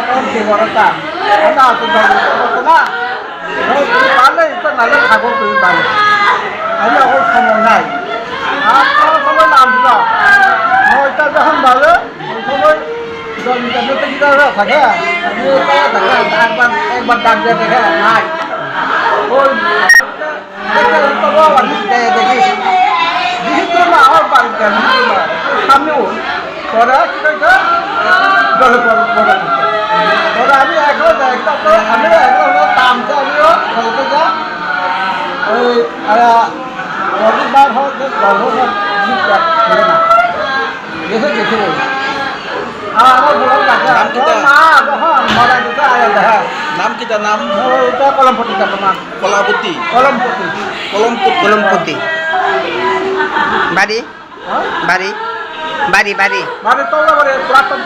দেখি বড়টা না তো? ধরো না। পারলে তো নালে থাকো তুমি পারলে। আমি এখন সময় নাই আর কোনো সময় নাম দিল নয়টা যখন বাজে ওই সময় জমিটাতে কিনা থাকে আমি একবার একবার ডাক দিয়ে দেখে নাই। ওই দেখে না আমার বাড়িতে সামনে ওই পরে কি হয়েছে নাম কি তার? মা যখন মারা গেছে আয়া দেখা নাম কলমপতি কলাবতী কলমপতি কলমপতি কলমপতি বাড়ি বাড়ি বাড়ি। বাড়ি মানে তবলা করে পুরাতন